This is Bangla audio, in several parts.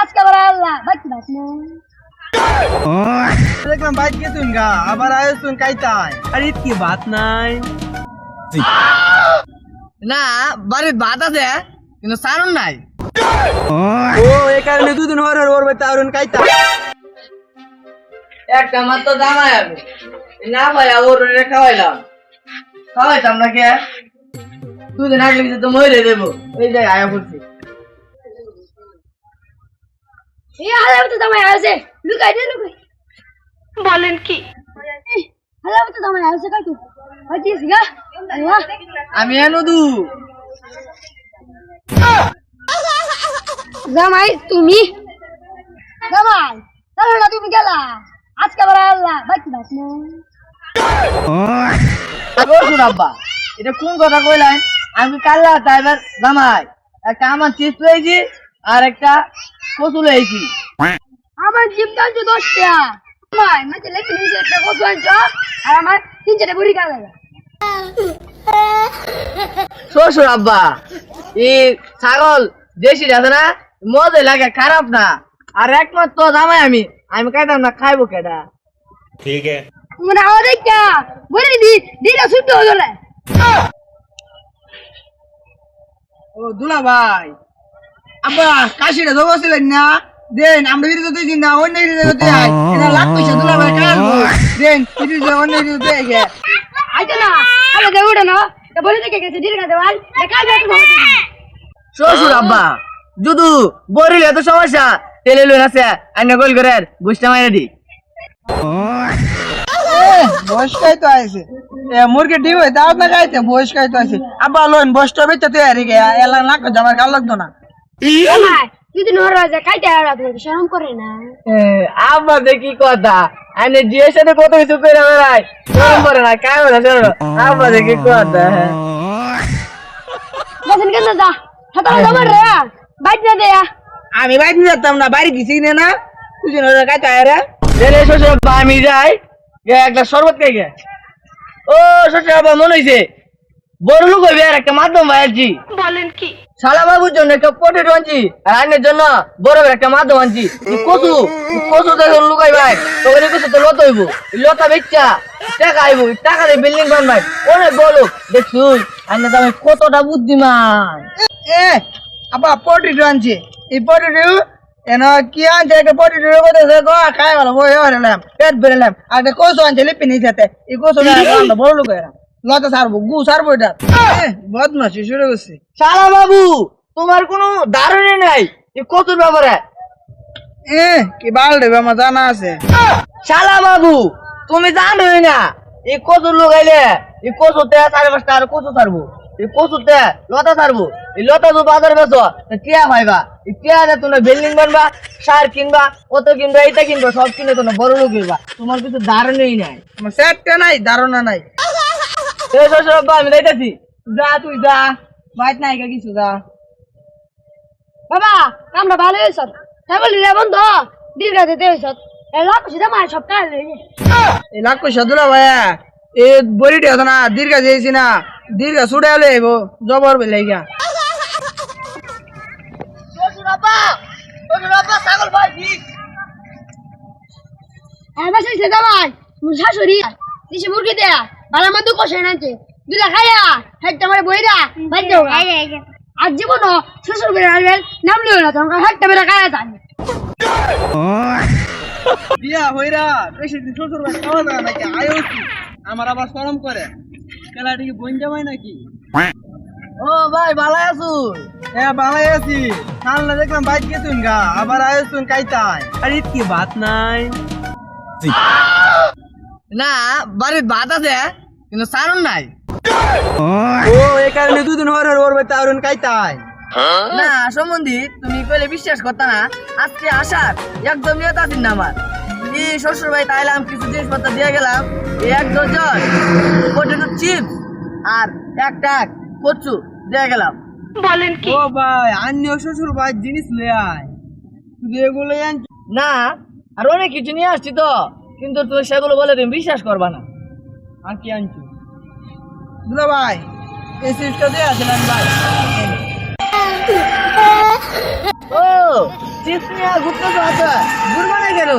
আজকে আবার আল্লাহ বাস না। দেখলাম বাইক গেছুন গা আবার আয়োজন কাইতাই আর ঈদ কি ভাত নাই। না বাড়ির ভাত আছে কিন্তু সারুন নাই। ও এই কারণে দুদিন হর হর ওর বাইতে আয়োজন কাইতাই একটা মাত্র জামাই আমি না ভাইয়া ওর রে খাওয়াইলাম। খাওয়াইতাম না কে দুদিন আগে তো মরে দেবো। এই জায়গায় আয়া পড়ছি। এই হাজার তো দামাই আছে লুকাই দে লুকাই। বলেন কি? কাই তুই হইছিস গা? আমি জামাই তুমি? জামাই তাহলে না তুমি গেলা? আজকে আবার আল্লাহ বাকি বাস না। রসুন আব্বা এটা কোন কথা কইলেন? আমি কাল্লা ড্রাইভার জামাই একটা আমার চিপস লইছি আর একটা কচু আমার জিপ দাম তো দশ মাই আনছ আর আমার তিন চারটে বুড়ি শ্বশুর আব্বা। ই ছাগল দেশি আছে না? মজে লাগে খারাপ না। আর একমাত্র জামাই আমি। আমি খাইতাম না খাইবো কেটা ঠিক আছে। তোমরা আমার দেখা বলে দি দিটা শুদ্ধ হয়ে গেলে। ও দুলা ভাই। আব্বা কাশিটা জগো ছিলেন না। দেন আমরা বিরুদ্ধে তুই না অন্য বিরুদ্ধে তুই আয়। এটা লাখ পয়সা দুলা ভাই কাটবো দেন বিরুদ্ধে অন্য বিরুদ্ধে তুই গে আইতো না আরে দে উঠে না? তা বলে দেখে গেছে দিল কাছে ভাই। দেখা যায় তো শ্বশুর আব্বা যদু বরিলে এত সমস্যা। তেলে লই আছে আইনা গোল করে বুঝতে মাইরে দি। বয়স্কাই তো আছে এ মুরগি ডিম হই দাও না খাইতে বয়স্কাই তো আছে আব্বা লোন বসটা বেচতে তুই হারি গে এলা না আমার গাল লাগতো না। ভাই তুমি শরম করে না? দেখি কথা? আইনে জিয়ের সাথে কত কিছু করে বেড়াই গরম করে না কাই বলে শোনো? আব্বা দেখি কথা গেছেন কেন যা? হাতা যাবার রে বাইট না দেয়া আমি যেতাম না বাড়ি গেছি নে না? তুই যেন খাইতে আয় রে। রে শ্বশুর আমি যাই। গে একটা শরবত খাই গে। ও শ্বশুর আব্বা মনে হইছে বড় লোক হইবে আর একটা মাধ্যম ভাইয়াছি বলেন কি? শালা বাবুর জন্য একটা পটেটো আনছি আর আইনের জন্য বড় একটা মাধ্যম আনছি। কচু কচু দেখুন লুকাই ভাই তোকে কচু তো লত হইব। লতা বেচা টাকা আইব টাকা দিয়ে বিল্ডিং বান ভাই। অনেক বড় লোক দেখছুই আইনে তো আমি কতটা বুদ্ধিমান। এ আব্বা পটিটো আনছে। এই পটিটো এন কি আনছে? একটা পটিটো কথা গো খাই ভালো বই হলাম পেট বেরলাম আর একটা কোসো আনছে লিপি নিয়ে যেতে এই বড় লোক এরা লতা সারবো গু সারবো এটা। এ, বদমাশি শুরু করছে। শালা বাবু তোমার কোনো ধারণা নাই কচুর ব্যাপারে। এ কি বাল দেবে আমার জানা আছে। শালা বাবু তুমি জানোই না এই কচু লগাইলে এই কচুতে সাড়ে পাঁচটা আর কচু ছাড়বো। এই কচুতে লতা ছাড়বো। এই লতা তো বাজার বেচো টিয়া পাইবা। এই টিয়া তোমরা বিল্ডিং বানবা সার কিনবা কত কিনবা এইটা কিনবা সব কিনে তোমরা বড় লোক হইবা। তোমার কিছু ধারণাই নাই। আমার সেটটা নাই ধারণা নাই। এই শ্বশুর আমি যাইতেছি। যা তুই যা বাইত নাই কা কিছু যা। বাবা আমরা ভালো হয়েছ? তাই বলি রে বন্ধু দিল কাছে দেছ লাখ সিধা মার সব কাজ হয়ে লাখ পয়সা দুলা ভাইয়া। এ বড়িটি হতো না দীর্ঘা দিয়েছি না। দীর্ঘা ছুটে হলে জবর বেলে গা মোর শাশুড়ি মুরগি দেয়া। ভালো মতো কষে নাচে দুলা খাইয়া হেডটা মারে বইরা বাদ দাও আজ জীবন শ্বশুর করে আসবেন নাম লিও না তোমার হেডটা মেরে খাইয়া যান বিয়া হইরা বেশি দিন শ্বশুর বাড়ি খাওয়া দাওয়া নাকি? আয়ো আমার আবার শরম করে। খেলাটি কি বন জামাই নাকি? ও ভাই ভালো আছো? হ্যাঁ বালাই আছি। সামনে দেখলাম বাইক গেছুন গা আবার আয়োজন কাইতাই। আর ঈদ কি ভাত নাই? না বাড়ির ভাত আছে কিন্তু সারুন নাই। ও এই কারণে দুদিন হর হর ওর বাইতে আয়োজন কাইতাই। না সম্বন্ধী তুমি কইলে বিশ্বাস করতা না। আজকে আসার একদম নিয়ত আছেন না আমার। এই শ্বশুর বাড়ি তাইলাম কিছু জিনিসপত্র দিয়ে গেলাম। এই এক ডজন পটেটো চিপস আর এক টাক কচু দিয়ে গেলাম। বলেন কি? ও ভাই আন্নিও শ্বশুর ভাই জিনিস লয়ে আয়। তুই এগুলো আন না আর অনেক কিছু নিয়ে আসছি তো। কিন্তু তুমি সেগুলো বলে তুমি বিশ্বাস করবা না। আর কি আনছো দুলা ভাই এই সিস্টটা দিয়ে ভাই। ও চিপস নিয়ে ঘুরতে তো আছে। ঘুরবো না কেন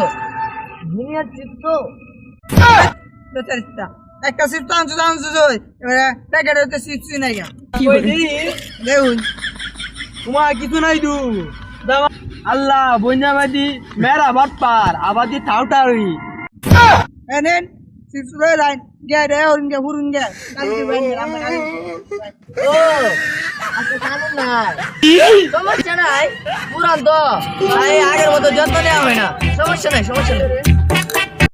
দুনিয়ার চিপস তো। বেচারিটা একটা সিট তো আনছো আনছো এবারে প্যাকেটে নাই দেখুন। তোমার কিছু নাই দু আল্লাহ মেরা বাটপার আবাদি টাউটারি এনেন কালকে ও আজকে কানুন নাই সমস্যা নাই পুরান তো আগের মতো যত্ন নেওয়া হয় না সমস্যা নাই সমস্যা নাই